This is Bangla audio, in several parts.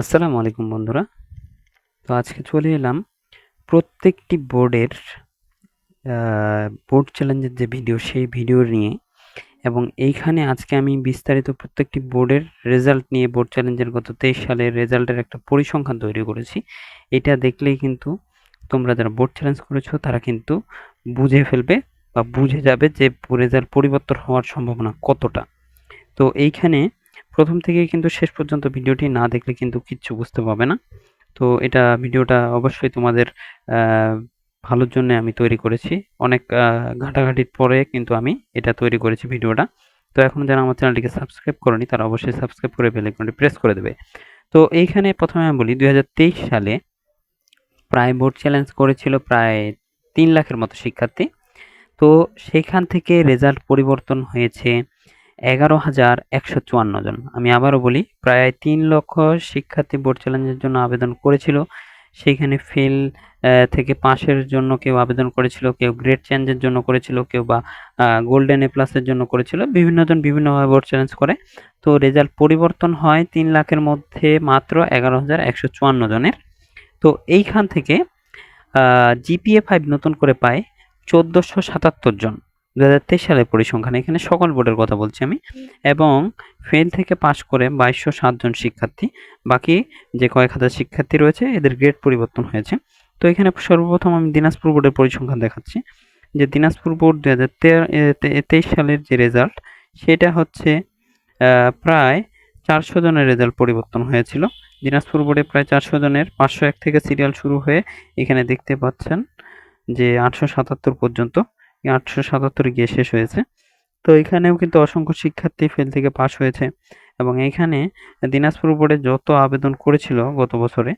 আসসালামু আলাইকুম বন্ধুরা। তো আজকে চলে এলাম প্রত্যেকটি বোর্ডের বোর্ড চ্যালেঞ্জের যে ভিডিও, সেই ভিডিও নিয়ে। এবং এইখানে আজকে আমি বিস্তারিত প্রত্যেকটি বোর্ডের রেজাল্ট নিয়ে, বোর্ড চ্যালেঞ্জের গত তেইশ সালের রেজাল্টের একটা পরিসংখ্যান তৈরি করেছি। এটা দেখলেই কিন্তু তোমরা যারা বোর্ড চ্যালেঞ্জ করেছ, তারা কিন্তু বুঝে ফেলবে বা বুঝে যাবে যে রেজাল্ট পরিবর্তন হওয়ার সম্ভাবনা কতটা। তো এইখানে প্রথম থেকে কিন্তু শেষ পর্যন্ত ভিডিওটি না দেখলে কিন্তু কিচ্ছু বুঝতে পারবে না। তো এটা ভিডিওটা অবশ্যই তোমাদের ভালোর জন্য আমি তৈরি করেছি। অনেক ঘাটাঘাটির পরে কিন্তু আমি এটা তৈরি করেছি ভিডিওটা। তো এখন যারা আমার চ্যানেলটিকে সাবস্ক্রাইব করেনি, তারা অবশ্যই সাবস্ক্রাইব করে বেল আইকনটি প্রেস করে দেবে। তো এইখানে প্রথমে আমি বলি দু হাজার তেইশ সালে প্রায় বোর্ড চ্যালেঞ্জ করেছিল প্রায় তিন লাখের মতো শিক্ষার্থী। তো সেখান থেকে রেজাল্ট পরিবর্তন হয়েছে এগারো হাজার একশো চুয়ান্ন জন। আমি আবারও বলি, প্রায় তিন লক্ষ শিক্ষার্থী বোর্ড চ্যালেঞ্জের জন্য আবেদন করেছিল। সেইখানে ফেল থেকে পাশের জন্য কেউ আবেদন করেছিল, কেউ গ্রেড চেঞ্জের জন্য করেছিল, কেউ বা গোল্ডেন এ প্লাসের জন্য করেছিল। বিভিন্নজন বিভিন্নভাবে বোর্ড চ্যালেঞ্জ করে। তো রেজাল্ট পরিবর্তন হয় তিন লাখের মধ্যে মাত্র এগারো হাজার একশো চুয়ান্ন জনের। তো এইখান থেকে জিপিএ ফাইভ নতুন করে পায় চোদ্দোশো সাতাত্তর জন। দু হাজার তেইশ সালের পরিসংখ্যান এখানে সকল বোর্ডের কথা বলছি আমি। এবং ফেল থেকে পাশ করে বাইশশো সাতজন শিক্ষার্থী বাকি যে কয়েক হাজার শিক্ষার্থী রয়েছে এদের গ্রেড পরিবর্তন হয়েছে। তো এখানে সর্বপ্রথম আমি দিনাজপুর বোর্ডের পরিসংখ্যান দেখাচ্ছি। যে দিনাজপুর বোর্ড দু হাজার তেইশ সালের যে রেজাল্ট সেটা হচ্ছে প্রায় চারশো জনের রেজাল্ট পরিবর্তন হয়েছিল। দিনাজপুর বোর্ডে প্রায় চারশো জনের পাঁচশো এক থেকে সিরিয়াল শুরু হয়ে এখানে দেখতে পাচ্ছেন যে আটশো সাতাত্তর পর্যন্ত। আটশো সাতাত্তরে গিয়ে শেষ হয়েছে। তো এখানেও কিন্তু অসংখ্য শিক্ষার্থী ফেল থেকে পাশ হয়েছে এবং এখানে দিনাজপুর বোর্ডে যত আবেদন করেছিল গত বছরে,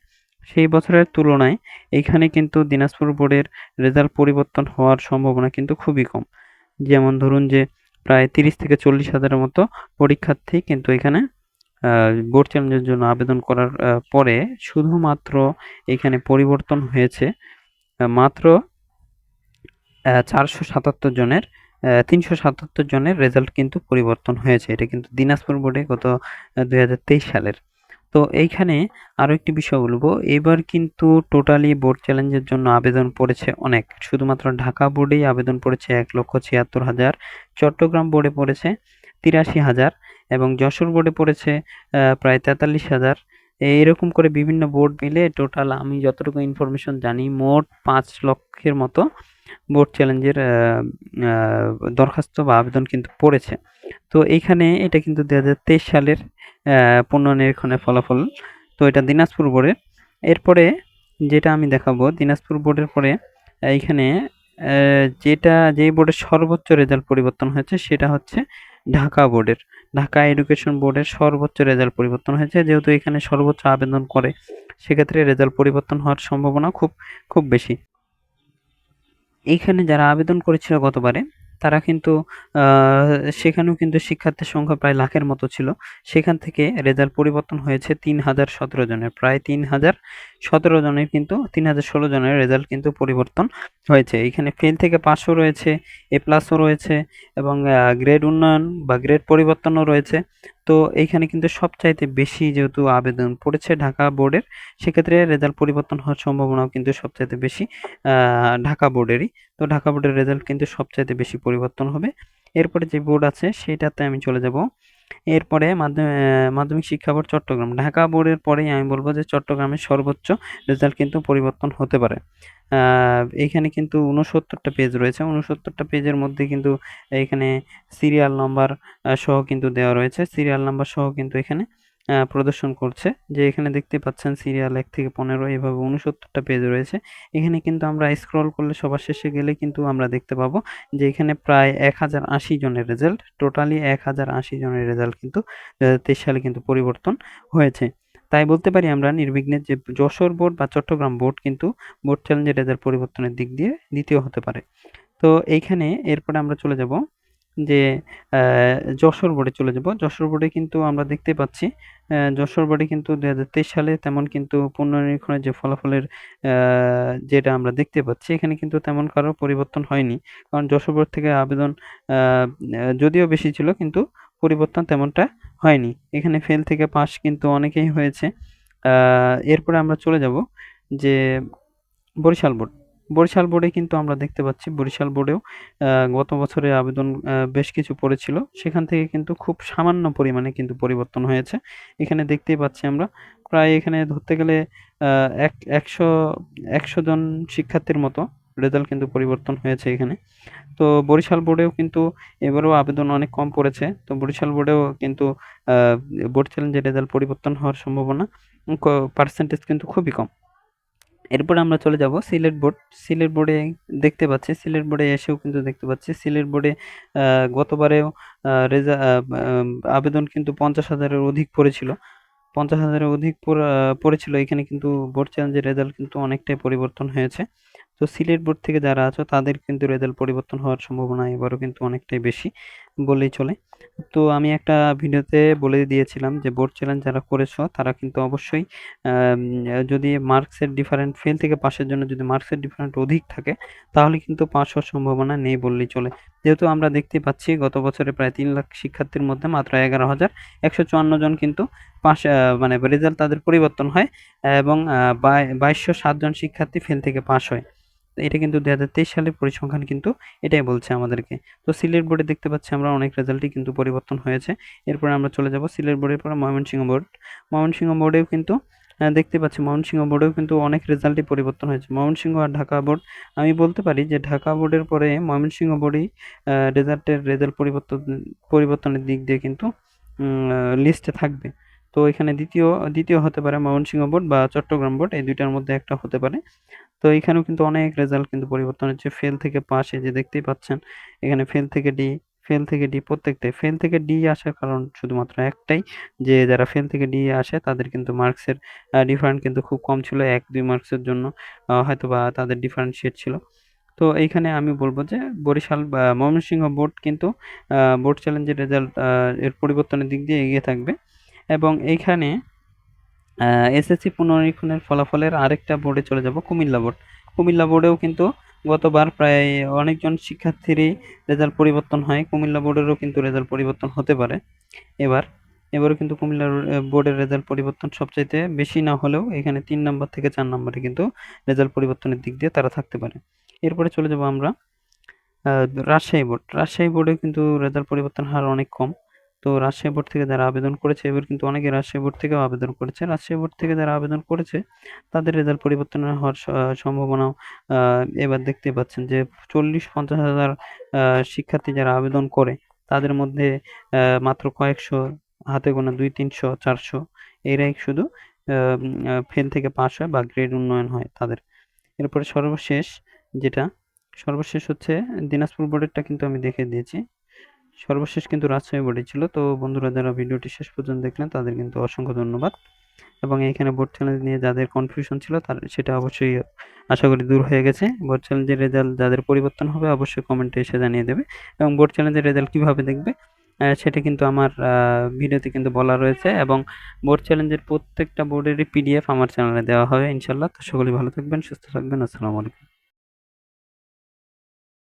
সেই বছরের তুলনায় এইখানে কিন্তু দিনাজপুর বোর্ডের রেজাল্ট পরিবর্তন হওয়ার সম্ভাবনা কিন্তু খুবই কম। যেমন ধরুন যে প্রায় তিরিশ থেকে চল্লিশ হাজারের মতো পরীক্ষার্থী কিন্তু এখানে বোর্ড চ্যালেঞ্জের জন্য আবেদন করার পরে শুধুমাত্র এখানে পরিবর্তন হয়েছে। মাত্র চারশো সাতাত্তর জনের তিনশো সাতাত্তর জনের রেজাল্ট কিন্তু পরিবর্তন হয়েছে। এটা কিন্তু দিনাজপুর বোর্ডে গত দুই হাজার তেইশ সালের। তো এইখানে আরও একটি বিষয় বলব, এবার কিন্তু টোটালি বোর্ড চ্যালেঞ্জের জন্য আবেদন পড়েছে অনেক। শুধুমাত্র ঢাকা বোর্ডেই আবেদন পড়েছে এক লক্ষ ছিয়াত্তর হাজার, চট্টগ্রাম বোর্ডে পড়েছে তিরাশি হাজার এবং যশোর বোর্ডে পড়েছে প্রায় তেতাল্লিশ হাজার। এরকম করে বিভিন্ন বোর্ড মিলে টোটাল আমি যতটুকু ইনফরমেশন জানি, মোট পাঁচ লক্ষের মতো বোর্ড চ্যালেঞ্জের দরখাস্ত বা আবেদন কিন্তু পড়েছে। তো এইখানে এটা কিন্তু দু হাজার তেইশ সালের পুনর্নিরীক্ষণের ফলাফল। তো এটা দিনাজপুর বোর্ডের এরপরে যেটা আমি দেখাবো, দিনাজপুর বোর্ডের পরে, এইখানে যেটা যে বোর্ডের সর্বোচ্চ রেজাল্ট পরিবর্তন হয়েছে, সেটা হচ্ছে ঢাকা বোর্ডের ঢাকা এডুকেশন বোর্ডের সর্বোচ্চ রেজাল্ট পরিবর্তন হয়েছে। যেহেতু এখানে সর্বোচ্চ আবেদন করে, সেক্ষেত্রে রেজাল্ট পরিবর্তন হওয়ার সম্ভাবনা খুব খুব বেশি। এইখানে যারা আবেদন করেছিল গতবারে, তারা কিন্তু সেখানেও কিন্তু শিক্ষার্থীর সংখ্যা প্রায় লাখের মতো ছিল। সেখান থেকে রেজাল্ট পরিবর্তন হয়েছে তিন হাজার সতেরো জনের, প্রায় তিন হাজার সতেরো জনের কিন্তু, তিন হাজার ষোলো জনের রেজাল্ট কিন্তু পরিবর্তন হয়েছে। এখানে ফেল থেকে পাঁচশো রয়েছে এ প্লাসও রয়েছে এবং গ্রেড উন্নয়ন বা গ্রেড পরিবর্তনও রয়েছে। তো এইখানে কিন্তু সবচাইতে বেশি যেহেতু আবেদন পড়েছে ঢাকা বোর্ডের সেক্ষেত্রে রেজাল্ট পরিবর্তন হওয়ার সম্ভাবনাও কিন্তু সবচাইতে বেশি ঢাকা বোর্ডেরই তো ঢাকা বোর্ডের রেজাল্ট কিন্তু সবচাইতে বেশি পরিবর্তন হবে। এরপরে যে বোর্ড আছে, সেটাতে আমি চলে যাব। এরপরে মাধ্যমিক শিক্ষা বোর্ড চট্টগ্রাম। ঢাকা বোর্ডের পরেই আমি বলব যে চট্টগ্রামের সর্বোচ্চ রেজাল্ট কিন্তু পরিবর্তন হতে পারে। এখানে কিন্তু উনসত্তরটা পেজ রয়েছে। উনসত্তরটা পেজের মধ্যে কিন্তু এখানে সিরিয়াল নাম্বার সহ কিন্তু দেওয়া রয়েছে। সিরিয়াল নাম্বার সহ কিন্তু এখানে প্রদর্শন করছে। যে এখানে দেখতে পাচ্ছেন সিরিয়াল এক থেকে পনেরো, এভাবে উনসত্তরটা পেজ রয়েছে। এখানে কিন্তু আমরা স্ক্রল করলে সবার শেষে গেলে কিন্তু আমরা দেখতে পাবো যে এখানে প্রায় এক হাজার আশি জনের রেজাল্ট টোটালি এক হাজার আশি জনের রেজাল্ট কিন্তু, দু হাজার তেইশ সালে কিন্তু পরিবর্তন হয়েছে। তাই বলতে পারি আমরা নির্বিঘ্নে যে যশোর বোর্ড বা চট্টগ্রাম বোর্ড কিন্তু বোর্ড চ্যালেঞ্জের রেজাল্ট পরিবর্তনের দিক দিয়ে দ্বিতীয় হতে পারে। তো এইখানে এরপরে আমরা চলে যাব যে যশোর বোর্ডে চলে যাব। যশোর বোর্ডে কিন্তু আমরা দেখতে পাচ্ছি যশোর বোর্ডে কিন্তু দু হাজার তেইশ সালে তেমন কিন্তু পুনর্নিরীক্ষণের যে ফলাফলের যেটা আমরা দেখতে পাচ্ছি, এখানে কিন্তু তেমন কারও পরিবর্তন হয়নি। কারণ যশোর বোর্ড থেকে আবেদন যদিও বেশি ছিল, কিন্তু পরিবর্তন তেমনটা হয়নি। এখানে ফেল থেকে পাস কিন্তু অনেকেই হয়েছে। এরপরে আমরা চলে যাব যে, বরিশাল বোর্ড বরিশাল বোর্ডে কিন্তু আমরা দেখতে পাচ্ছি, বরিশাল বোর্ডেও গত বছরে আবেদন বেশ কিছু পড়েছিল। সেখান থেকে কিন্তু খুব সামান্য পরিমাণে কিন্তু পরিবর্তন হয়েছে। এখানে দেখতেই পাচ্ছি আমরা, প্রায় এখানে ধরতে গেলে এক, একশো একশো জন শিক্ষার্থীর মতো রেজাল্ট কিন্তু পরিবর্তন হয়েছে এখানে। তো বরিশাল বোর্ডেও কিন্তু এবারেও আবেদন অনেক কম পড়েছে। তো বরিশাল বোর্ডেও কিন্তু বোর্ড চ্যালেঞ্জের রেজাল্ট পরিবর্তন হওয়ার সম্ভাবনা পার্সেন্টেজ কিন্তু খুবই কম। এরপর আমরা চলে যাব সিলেট বোর্ড। সিলেট বোর্ডে দেখতে পাচ্ছি, সিলেট বোর্ডে এসেও কিন্তু দেখতে পাচ্ছি। সিলেট বোর্ডে গতবারেও রেজা আবেদন কিন্তু পঞ্চাশ হাজারের অধিক পড়েছিল। পঞ্চাশ হাজারের অধিক পড়- পড়েছিল। এখানে কিন্তু বোর্ড চ্যালেঞ্জের রেজাল্ট কিন্তু অনেকটাই পরিবর্তন হয়েছে। তো সিলেট বোর্ড থেকে যারা আছো, তাদের কিন্তু রেজাল্ট পরিবর্তন হওয়ার সম্ভাবনা এবারও কিন্তু অনেকটাই বেশি বললেই চলে। তো আমি একটা ভিডিওতে বলে দিয়েছিলাম যে বোর্ড চ্যালেঞ্জ যারা করেছ, তারা কিন্তু অবশ্যই যদি মার্কসের ডিফারেন্ট ফেল থেকে পাশের জন্য যদি মার্কসের ডিফারেন্ট অধিক থাকে, তাহলে কিন্তু পাশ হওয়ার সম্ভাবনা নেই বললেই চলে। যেহেতু আমরা দেখতে পাচ্ছি গত বছরে প্রায় তিন লাখ শিক্ষার্থীর মধ্যে মাত্র এগারো হাজার একশো চুয়ান্ন জন কিন্তু পাশ মানে রেজাল্ট তাদের পরিবর্তন হয় এবং বাইশশো সাতজন শিক্ষার্থী ফেল থেকে পাশ হয়। এটা কিন্তু দুই হাজার তেইশ সালের পরিসংখ্যান কিন্তু এটাই বলছে আমাদেরকে। তো সিলেট বোর্ডে দেখতে পাচ্ছি আমরা অনেক রেজাল্টই কিন্তু পরিবর্তন হয়েছে। এরপরে আমরা চলে যাব সিলেট বোর্ডের পরে ময়মনসিংহ বোর্ড। ময়মনসিংহ বোর্ডেও কিন্তু দেখতে পাচ্ছি ময়মনসিংহ বোর্ডেও কিন্তু অনেক রেজাল্টই পরিবর্তন হয়েছে। ময়মনসিংহ আর ঢাকা বোর্ড, আমি বলতে পারি যে ঢাকা বোর্ডের পরে ময়মনসিংহ বোর্ডেই রেজাল্টের রেজাল্ট পরিবর্তন, পরিবর্তনের দিক দিয়ে কিন্তু লিস্টে থাকবে। তো এখানে দ্বিতীয় দ্বিতীয় হতে পারে ময়মনসিংহ বোর্ড বা চট্টগ্রাম বোর্ড, এই দুইটার মধ্যে একটা হতে পারে। তো এখানেও কিন্তু অনেক রেজাল্ট কিন্তু পরিবর্তন হচ্ছে। ফেল থেকে পাশে যে দেখতেই পাচ্ছেন, এখানে ফেল থেকে ডি ফেল থেকে ডি প্রত্যেকটাই। ফেল থেকে ডি আসার কারণ শুধুমাত্র একটাই, যে যারা ফেল থেকে ডি আসে তাদের কিন্তু মার্কসের ডিফারেন্ট কিন্তু খুব কম ছিল, এক দুই মার্কসের জন্য হয়তো বা তাদের ডিফারেন্সিয়েট ছিল। তো এইখানে আমি বলব যে বরিশাল বা ময়মনসিংহ বোর্ড কিন্তু বোর্ড চ্যালেঞ্জের রেজাল্ট এর পরিবর্তনের দিক দিয়ে এগিয়ে থাকবে। এবং এইখানে এসএসসি পুনরীক্ষণের ফলাফলের আরেকটা বোর্ডে চলে যাব, কুমিল্লা বোর্ড। কুমিল্লা বোর্ডেও কিন্তু গতবার প্রায় অনেকজন শিক্ষার্থীরই রেজাল্ট পরিবর্তন হয়। কুমিল্লা বোর্ডেরও কিন্তু রেজাল্ট পরিবর্তন হতে পারে। এবার, এবারও কিন্তু কুমিল্লা বোর্ডের রেজাল্ট পরিবর্তন সবচাইতে বেশি না হলেও এখানে তিন নম্বর থেকে চার নম্বরে কিন্তু রেজাল্ট পরিবর্তনের দিক দিয়ে তারা থাকতে পারে। এরপরে চলে যাব আমরা রাজশাহী বোর্ড। রাজশাহী বোর্ডে কিন্তু রেজাল্ট পরিবর্তন হার অনেক কম। তো রাজশাহী বোর্ড থেকে যারা আবেদন করেছে, এবার কিন্তু অনেকে রাজশাহী বোর্ড থেকেও আবেদন করেছে। রাজশাহী বোর্ড থেকে যারা আবেদন করেছে, তাদের রেজাল্ট পরিবর্তন হওয়ার সম্ভাবনাও এবার দেখতে পাচ্ছেন যে চল্লিশ পঞ্চাশ হাজার শিক্ষার্থী যারা আবেদন করে, তাদের মধ্যে মাত্র কয়েকশো, হাতে গোনা দুই তিনশো, চারশো, এরাই শুধু ফেল থেকে পাস হয় বা গ্রেড উন্নয়ন হয় তাদের। এরপরে সর্বশেষ যেটা, সর্বশেষ হচ্ছে দিনাজপুর বোর্ডেরটা কিন্তু আমি দেখে দিয়েছি। সর্বশেষ কিন্তু রাজশাহী বোর্ডে ছিল। তো বন্ধুরা, যারা ভিডিওটি শেষ পর্যন্ত দেখলেন, তাদের কিন্তু অসংখ্য ধন্যবাদ। এবং এখানে বোর্ড চ্যালেঞ্জ নিয়ে যাদের কনফিউশন ছিল, তার সেটা অবশ্যই আশা করি দূর হয়ে গেছে। বোর্ড চ্যালেঞ্জের রেজাল্ট যাদের পরিবর্তন হবে, অবশ্যই কমেন্টে এসে জানিয়ে দেবে। এবং বোর্ড চ্যালেঞ্জের রেজাল্ট কীভাবে দেখবে সেটা কিন্তু আমার ভিডিওতে কিন্তু বলা রয়েছে। এবং বোর্ড চ্যালেঞ্জের প্রত্যেকটা বোর্ডেরই পিডিএফ আমার চ্যানেলে দেওয়া হবে ইনশাল্লাহ তো সকলেই ভালো থাকবেন, সুস্থ থাকবেন। আসসালামু আলাইকুম।